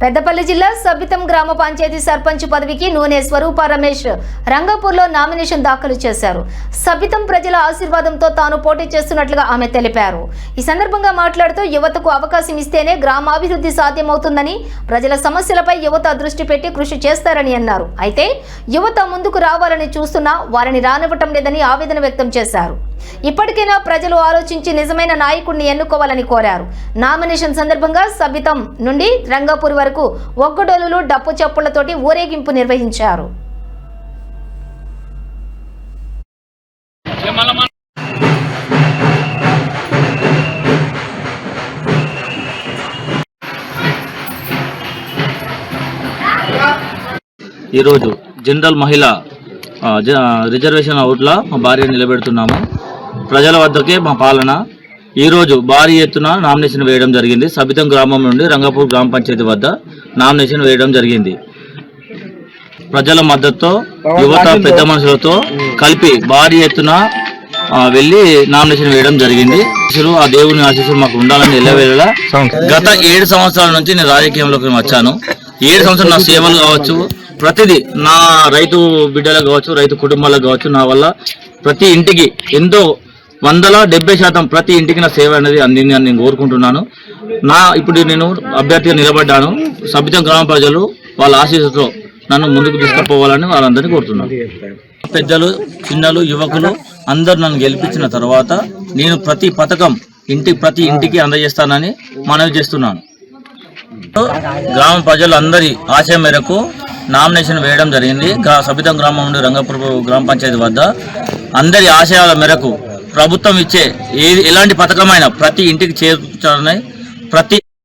పెద్దపల్లి జిల్లా సబితం గ్రామ పంచాయతీ సర్పంచ్ పదవికి నూనె స్వరూప రమేష్ రంగపూర్లో నామినేషన్ దాఖలు చేశారు. సబితం ప్రజల ఆశీర్వాదంతో తాను పోటీ చేస్తున్నట్లుగా ఆమె తెలిపారు. ఈ సందర్భంగా మాట్లాడుతూ యువతకు అవకాశం ఇస్తేనే గ్రామాభివృద్ధి సాధ్యమవుతుందని ప్రజల సమస్యలపై యువత దృష్టి పెట్టి కృషి చేస్తారని అన్నారు. అయితే యువత ముందుకు రావాలని చూస్తున్నా వారిని రానివ్వటం లేదని ఆవేదన వ్యక్తం చేశారు. ఇప్పటికైనా ప్రజలు ఆలోచించి నిజమైన నాయకుడిని ఎన్నుకోవాలని కోరారు. నామినేషన్ సందర్భంగా సబితం నుండి రంగాపూర్ వరకు ఒగ్గడోలులు డప్పు చప్పులతోటి ఊరేగింపు నిర్వహించారు. ఈరోజు జనరల్ మహిళ రిజర్వేషన్ అవుట్లా భార్య నిలబెడుతున్నాము. ప్రజల వద్దకే మా పాలన. ఈరోజు భారీ ఎత్తున నామినేషన్ వేయడం జరిగింది. సబితం గ్రామం నుండి రంగపూర్ గ్రామ పంచాయతీ వద్ద నామినేషన్ వేయడం జరిగింది. ప్రజల మద్దతుతో యువత పెద్ద మనుషులతో కలిపి భారీ ఎత్తున వెళ్ళి నామినేషన్ వేయడం జరిగింది. ఆ దేవుని ఆశీస్సులు మాకు ఉండాలని ఎల్లవేళలా గత ఏడు సంవత్సరాల నుంచి నేను రాజకీయంలోకి వచ్చాను. ఏడు సంవత్సరాలు నా సేవలు కావచ్చు ప్రతిదీ నా రైతు బిడ్డలకు కావచ్చు రైతు కుటుంబాలకు కావచ్చు నా వల్ల ప్రతి ఇంటికి ఎంతో వందల డెబ్బై శాతం ప్రతి ఇంటికి నా సేవ అనేది అందింది అని నేను కోరుకుంటున్నాను. నా ఇప్పుడు నేను అభ్యర్థిగా నిలబడ్డాను. సభ్యతం గ్రామ ప్రజలు వాళ్ళ ఆశీస్సుతో నన్ను ముందుకు తీసుకుపోవాలని వాళ్ళందరినీ కోరుతున్నాను. పెద్దలు చిన్నలు యువకులు అందరు నన్ను గెలిపించిన తర్వాత నేను ప్రతి పథకం ఇంటి ప్రతి ఇంటికి అందజేస్తానని మనవి చేస్తున్నాను. గ్రామ ప్రజలందరి ఆశయం మేరకు నామినేషన్ వేయడం జరిగింది. సబితం గ్రామం నుండి రంగపూర్ గ్రామ పంచాయతీ వద్ద అందరి ఆశయాల మేరకు ప్రభుత్వం ఇచ్చే ఏది ఎలాంటి పథకమైనా ప్రతి ఇంటికి చేర్చాలని ప్రతి